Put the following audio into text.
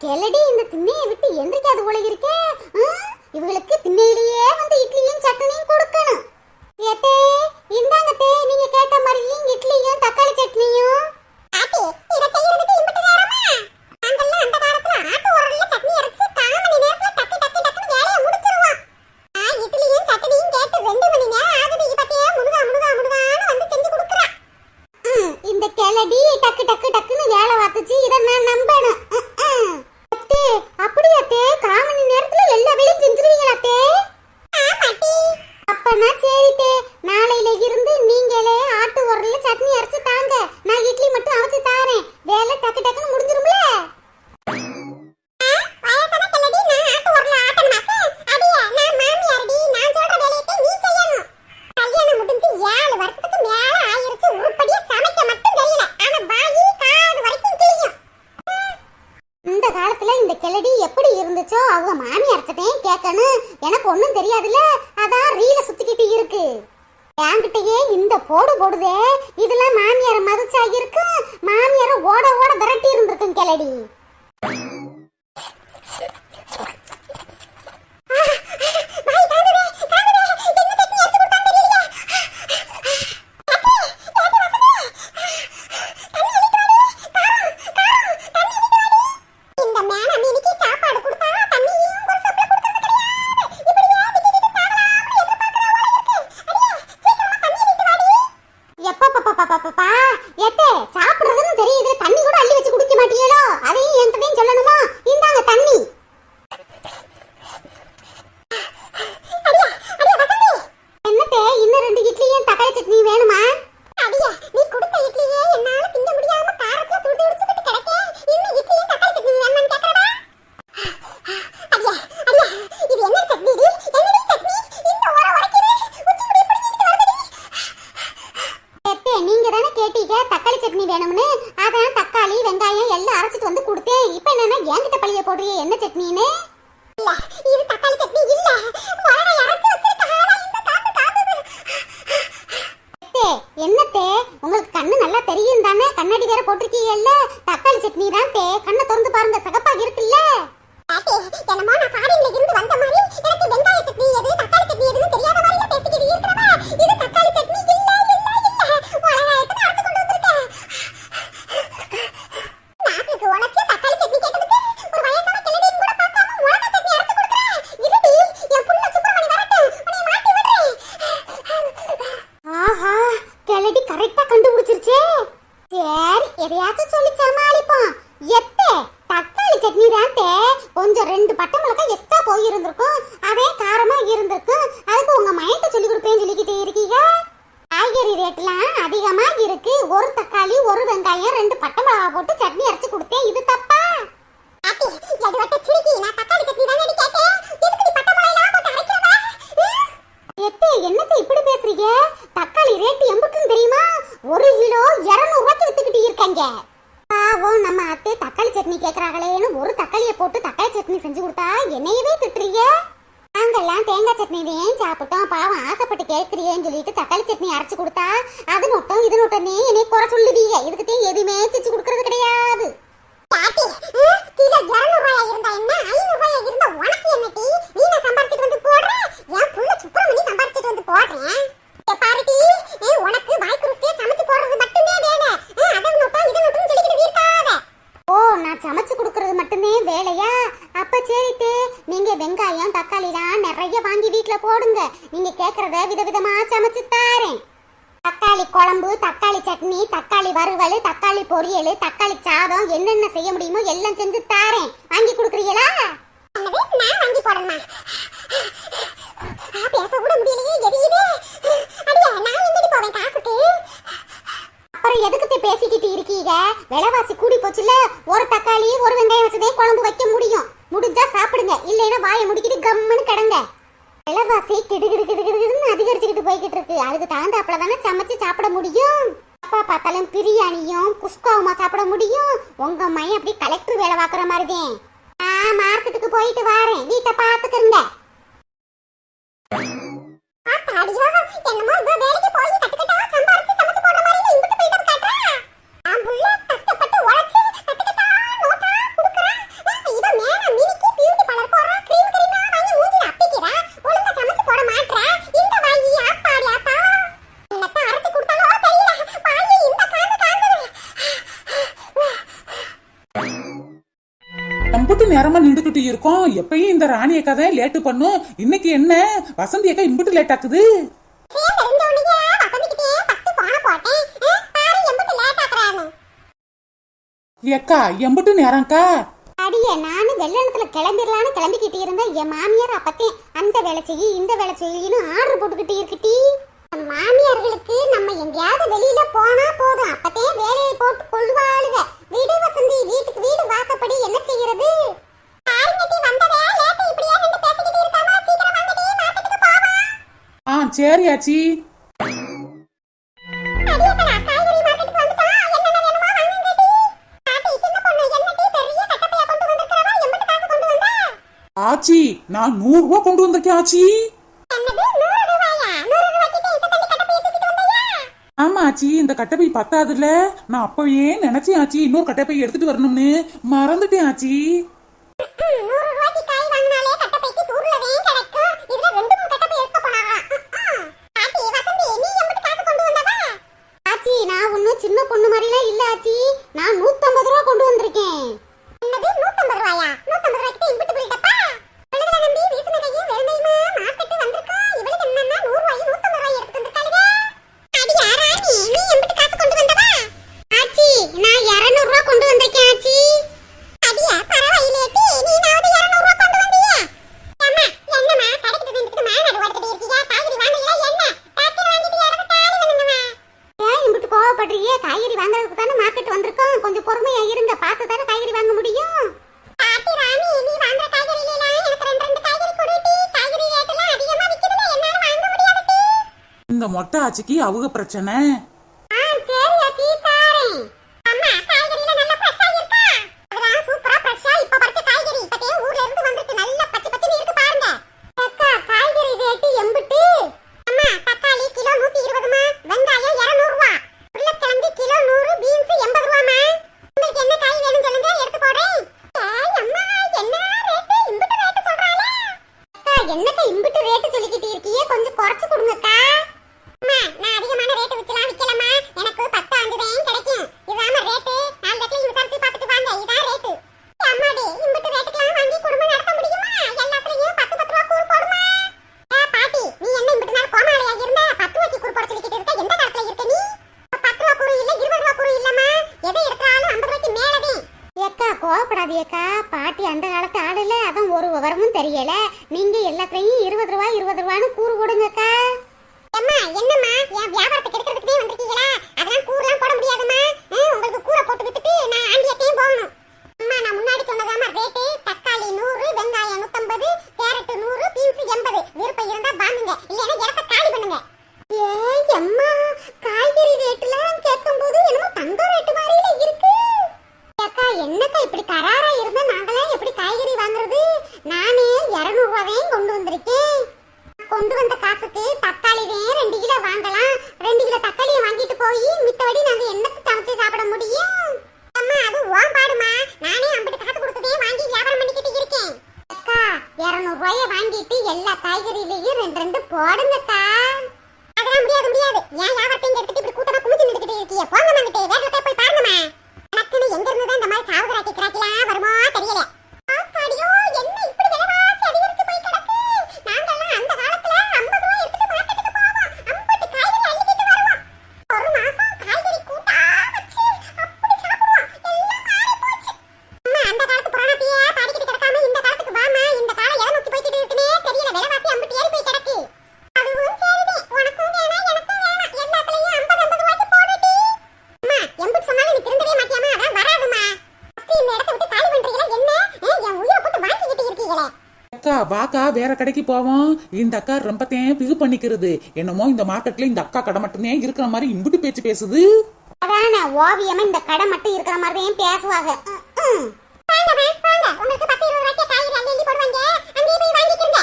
கிளடி இந்த திண்ணையை விட்டு எந்திரிக்காது போல இருக்கே. இவங்களுக்கு திண்ணையிலேயே வந்து இட்லியும் சட்னியும் கொடுக்கணும். ஏத்தே இந்த தே நீங்க கேட்ட மாதிரியும் இட்லியும் தக்காளி சட்னியும் ஆட்டி இத செய்யறதுக்கு இம்பட்டு நேரமா நாங்கெல்லாம் அந்த காலத்துல ஆட்டு உரல்ல சட்னி அரைச்சு கால் மணி நேரத்துல டக்கு டக்கு டக்குன்னு வேலையை முடிச்சிருவோம் ஆ இட்லியும் சட்னியும் கேட்டு ரெண்டு மணி நேரம் ஆகுது இப்பத்தே முருகா முருகா முருகான்னு வந்து செஞ்சு கொடுக்குறா ம், இந்த கிளடி டக்கு டக்கு டக்குன்னு வேலை பார்த்துச்சு இதை நான் நம்பணும் ம், ம். அத்தே அப்படியா அத்தே கால் மணி நேரத்துல எல்லா வேலையும் செஞ்சிருவீங்களா அத்தே அப்பனா சரி தே நாளையில இருந்து நீங்களே ஆட்டு உரல்ல சட்னி அரைச்சு தாங்க நான் இட்லி மட்டும் அரைச்சு தாரேன் வேலை டக்கு டக்குன்னு முடிஞ்சிரும்ல இந்த காலத்துல இந்த கிளடி எப்படி இருந்துச்சோ அவங்க மாமியார்கிட்டையும் கேட்கணும் எனக்கு ஒண்ணும் தெரியாதுல்ல அதான் ரீல சுத்திக்கிட்டு இருக்கு என்கிட்டயே இந்த போடு போடுதே. இதெல்லாம் மாமியார மதிச்சா இருக்கு. மாமியார ஓட ஓட விரட்டி இருந்திருக்கும் கிளடி இந்த மேடம் இன்னைக்கு சாப்பாடு கொடுத்தா தண்ணியும் ஒரு சப்ளை கொடுக்கறது கிடையாது இப்படியே திட்டிட்டு சாகலாம்னு எதிர்பார்க்கறா போல இருக்கு அடியே சீக்கிரமா தண்ணி விட்டு வாடி எப்பப்பப்பப்பப்பப்பா எத்தே சாப்பிடுறதுன்னு தெரியுது தண்ணி கூட அள்ளி வச்சு குடிக்க மாட்டீங்களோ அதையும் என்கிட்டயும் சொல்லணுமா இந்தாங்க தண்ணி என்னத்தே இன்னும் ரெண்டு இட்லியும் தக்காளி சட்னி வேணுமா அடியா நீ கொடுத்த இட்லியே என்னால திங்க முடியாம காரத்துல துண்டு உடிச்சுக்கிட்டு கிடக்கே இன்னும் இட்லியும் தக்காளி சட்னி வேணுமான்னு கேக்குறடா அடியா அடியா இது என்ன சட்னி டி என்னடி சட்னி இந்த ஓர உரைக்குது உச்சி முடி பிடிங்கிட்டு வருதுடி ஏத்தே நீங்க தானே கேட்டீங்க தக்காளி சட்னி வேணும்னு அதான் தக்காளி வெங்காயம் எல்லாம் அரைச்சிட்டு வந்து கொடுத்தேன் இப்போ என்னன்னா என்கிட்ட பழிய போடுறிய என்ன சட்னின்னு? இல்ல இது தக்காளி சட்னி இல்ல. மரண அரைச்சு இந்த காத்து என்னத்தே உங்களுக்கு கண்ணு நல்லா தெரியும் தானே? கண்ணாடி வேற போட்டிருக்கீங்கல்ல? தக்காளி சட்னி தான் தே. கண்ணை திறந்து பாருங்க சகப்பா இருக்குல்ல? என்னமோ நான் ஃபாரின்ல இருந்து வந்த மாதிரி எனக்கு வெங்காய சட்னி எது தக்காளி சட்னி எதுன்னு தெரியாத மாதிரி பேசிக்கிட்டு இருக்கிறவா இது தக்காளி சட்னி இல்ல இல்ல இல்ல உலகாயத்துல அரைச்சு கொண்டு வந்திருக்கேன் நாக்குக்கு உழைச்சு தக்காளி சட்னி கேட்டதுக்கு ஒரு வயசான கிழவியும் கூட பார்க்காம மிளகா சட்னி அரைச்சு கொடுக்குறேன் இருடி என் புள்ள சுப்பிரமணி வரட்டும் உன்னை மாட்டி விடுறேன் ஆஹா கிழடி கரெக்டா கண்டுபிடிச்சிருச்சே சரி எதையாச்சும் சொல்லி சமாளிப்போம். எத்தே தக்காளி சட்னி தான் கொஞ்சம் ரெண்டு பட்டை மிளகாய் எக்ஸ்ட்ரா போயிருந்திருக்கும். அதே காரமா இருந்திருக்கும். அதுக்கு உங்க மைண்ட சொல்லி கொடுப்பேன்னு சொல்லிக்கிட்டே இருக்கீங்க. காய்கறி ரேட்லாம் அதிகமா இருக்கு. ஒரு தக்காளி ஒரு வெங்காயம் ரெண்டு பட்டை மிளகாய் போட்டு சட்னி அரைச்சு கொடுத்தேன். இது தப்பா? என்னத்தை இப்படி பேசுறீங்க? தக்காளி ரேட் எம்புக்கும் தெரியுமா? ஒரு கிலோ இருநூறு ரூபாய்க்கு வித்துக்கிட்டு பாவம் நம்ம அத்தை தக்காளி சட்னி கேக்குறாங்களேன்னு ஒரு தக்காளியை போட்டு தக்காளி சட்னி செஞ்சு கொடுத்தா என்னையவே திட்டுறீங்க? நாங்கெல்லாம் தேங்காய் சட்னி ஏன் சாப்பிட்டோம். பாவம் ஆசைப்பட்டு கேட்குறியேன்னு சொல்லிட்டு தக்காளி சட்னி அரைச்சு கொடுத்தா அது நொட்டம் இது நொட்டனே என்னை குறை சொல்லுவீங்க இதுக்கிட்டே எதுவுமே செஞ்சு கொடுக்கறது கிடையாது. பாட்டி கிலோ இருநூறு ரூபாயா இருந்தா என்ன? ஐநூறு இருந்தா உனக்கு என்ன டீ நீ நான் சம்பாரிச்சிட்டு வந்து போடுற? என் புள்ள சுப்பிரமணி சம்பாரிச்சிட்டு வந்து போடுறேன் ஏ பாருட்டி ஏ உனக்கு வாய்க்கு ருசியா சமைச்சு போடுறது மட்டுமே வேலை ஏ, அதை நோட்டம் இதை நோட்டம் சொல்லிக்கிட்டு இருக்காத ஓ நான் சமைச்சு கொடுக்கறது மட்டுமே வேலையா அப்ப சரிட்டு வெங்காயம் தக்காளிலாம் நிறைய வாங்கி வீட்ல போடுங்க. நீங்க கேக்குறத விதவிதமா சமைச்சு தாரேன். தக்காளி குழம்பு தக்காளி சட்னி தக்காளி வறுவல் தக்காளி பொரியல் தக்காளி சாதம் என்னென்ன செய்ய முடியுமோ எல்லாம் செஞ்சு தாரேன். வாங்கி கொடுக்குறீங்களா? நான் வாங்கி போடணுமா? பேச கூட முடியலையே எரியுதே. அடியா நான் எங்கடி போவேன் காசுக்கு? அப்புறம் எதுக்கு பேசிக்கிட்டு இருக்கீங்க? விலைவாசி கூடி போச்சுல ஒரு தக்காளி ஒரு வெங்காயம் வச்சதே குழம்பு வைக்க முடியும். முடிஞ்சா சாப்பிடுங்க. இல்லைன்னா வாயை முடிக்கிட்டு கம்முன்னு கிடங்க. விலைவாசி கிடு கிடு அதிகரிச்சுக்கிட்டு போய்கிட்டு இருக்கு. அதுக்கு தகுந்தாப்புல தானே சமைச்சு சாப்பிட முடியும். அப்பா பார்த்தாலும் பிரியாணியும் குஸ்காவுமா சாப்பிட முடியும். உங்க மையம் அப்படி கலெக்டர் வேலை பார்க்குற மாதிரிதான் நான் மார்க்கெட்டுக்கு போயிட்டு வரேன். வீட்டை பார்த்துக்கிறங்க என்னமோ நேரமா நின்றுகிட்டு இருக்கோம். எப்பயும் இந்த ராணி அக்கா தான் லேட்டு பண்ணும். இன்னைக்கு என்ன? வசந்தி அக்கா இம்புட்டு லேட் ஆக்குது. ஏக்கா எம்புட்டு நேரம்க்கா அடியே நானும் வெள்ளனத்துல கிளம்பிடலான்னு கிளம்பிக்கிட்டு இருந்தேன். என் மாமியார் அப்பத்தே அந்த வேலை செய்யி இந்த வேலை செய்யின்னு ஆர்டர் போட்டுக்கிட்டு இருக்குட்டி. மாமியார்களுக்கு நம்ம எங்கேயாவது வெளியில போனா போதும். அப்பத்தே வேலையை போட்டு கொள்வாளுக. வீடு வசந்தி வீட்டுக்கு வீடு வாசப்படி என்ன செய்யறது? ஆ சரி ஆச்சி. ஆச்சி நான் நூறு ரூபா கொண்டு வந்திருக்கேன் ஆச்சி. ஆச்சி இந்த கட்டப்பை பத்தாதுல நான் அப்பவே நினைச்சேன் ஆச்சி இன்னொரு கட்டப்பை எடுத்துட்டு வரணும்னு. மறந்துட்டேன் ஆச்சி. மொட்டை ஆச்சிக்கு அவங்க பிரச்சனை ஆ சரி அச்சி தாரேன் அம்மா காய்கறில நல்ல ஃப்ரெஷ்ஷா இருக்கா அதெல்லாம் சூப்பரா ஃப்ரெஷ்ஷா இப்ப பறிச்ச காய்கறி இப்பதே ஊர்ல இருந்து வந்திருக்கு நல்ல பச்சை பச்சைன்னு இருக்கு பாருங்க அக்கா காய்கறி ரேட்டு எம்பிட்டு அம்மா தக்காளி கிலோ 120 மா வெங்காயம் 200 ரூபா உருளைக்கிழங்கு கிலோ 100 பீன்ஸ் 80 ரூபாமா உங்களுக்கு என்ன காய் வேணும் சொல்லுங்க எடுத்து போடுறேன் ஏய் அம்மா என்ன ரேட்டு இம்பிட்டு ரேட்டு சொல்றாளே அக்கா என்னக்கா இம்பிட்டு ரேட்டு சொல்லிக்கிட்டு இருக்கீங்க கொஞ்சம் குறைச்சு கொடுங்கக்கா அம்மா நான் அதிகமான ரேட் விக்கலாம் விக்கலமா எனக்கு பத்து அஞ்சு தான் கிடைக்கும் இதாம ரேட்டு நாலு இடத்துல விசாரிச்சு பார்த்துட்டு வாங்க இதான் ரேட்டு அம்மாடி இம்பிட்டு ரேட்டுக்கெல்லாம் வாங்கி குடும்பம் நடத்த முடியுமா எல்லாத்துலயும் பத்து பத்து ரூபா கூறு போடுமா ஏ பாட்டி நீ என்ன இம்பிட்டு நாள் கோமாளியா இருந்த பத்து ரூபாய்க்கு கூறு போட சொல்லிக்கிட்டு இருக்க எந்த காலத்துல இருக்க நீ பத்து ரூபா கூறு இல்ல இருபது ரூபா கூறு இல்லம்மா எதை எடுத்தாலும் ஐம்பது ரூபாய்க்கு மேலதே ஏக்கா கோவப்படாது ஏக்கா பாட்டி அந்த காலத்து ஆளு இல்ல அதான் ஒரு விவரமும் தெரியல நீங்க எல்லாத்துலயும் இருபது ரூபா இருபது ரூபான்னு கூறு கொடுங்கக்கா அம்மா என்னம்மா? என் வியாபாரத்தை கெடுக்கிறதுக்கே வந்திருக்கீங்களா? அதெல்லாம் கூறுலாம் போட முடியாதும்மா. ஆ, உங்களுக்கு கூரை போட்டு வித்துட்டு நான் ஆண்டியத்தையும் போகணும் அம்மா நான் முன்னாடி சொன்னதாம்மா ரேட்டு தக்காளி நூறு வெங்காயம் நூத்தம்பது கேரட்டு நூறு பீன்ஸ் எண்பது. விருப்பம் இருந்தா வாங்குங்க. இல்லைன்னா இடத்த காலி பண்ணுங்க. ஏய் அம்மா காய்கறி ரேட்டுலாம் கேட்கும்போது என்னமோ தங்க ரேட்டு மாதிரில இருக்கு. அக்கா என்னக்கா இப்படி கராரா இருந்தா? நாங்களாம் எப்படி காய்கறி வாங்குறது? நானே இரநூறுவாவையும் கொண்டு வந்திருக்கேன். கொண்டு வந்த காசுக்கு தக்காளி ரெண்டு கிலோ வாங்கலாம். ரெண்டு கிலோ தக்காளியை வாங்கிட்டு போய் மித்தபடி நாங்க என்னத்துக்கு சமைச்சு சாப்பிட முடியும்? அம்மா அது ஓம் பாடுமா? நானே ஐம்பது காசு கொடுத்ததே வாங்கி வியாபாரம் பண்ணிக்கிட்டு இருக்கேன். அக்கா இருநூறு ரூபாய வாங்கிட்டு எல்லா காய்கறியிலையும் ரெண்டு ரெண்டு போடுங்கக்கா. அதெல்லாம் முடியாது முடியாது. ஏன் வியாபாரத்தையும் எடுத்துட்டு இப்படி கூட்டமா குமிச்சு நின்றுக்கிட்டு இருக்கீங்க போங்க வந்துட்டு வேற போய் பாருங்கம்மா. எனக்குன்னு எங்க இருந்து தான் இந்த மாதிரி சாவுகராக்கி கிராக்கிலாம் வருமோ தெரியல. காக்கா வேற கடைக்கு போவோம். இந்த அக்கா ரொம்ப பிகு பண்ணிக்கிறது. என்னமோ இந்த மார்க்கெட்ல இந்த அக்கா கடை மட்டுமே இருக்கிற மாதிரி இம்புட்டு பேச்சு பேசுது. அதான ஓவியமா இந்த கடை மட்டும் இருக்கிற மாதிரி தான் பேசுவாங்க உங்களுக்கு பத்து இருபது ரூபாய்க்கு காய்கறி அள்ளி போடுவாங்க. அங்கேயே போய் வாங்கிக்கிறீங்க.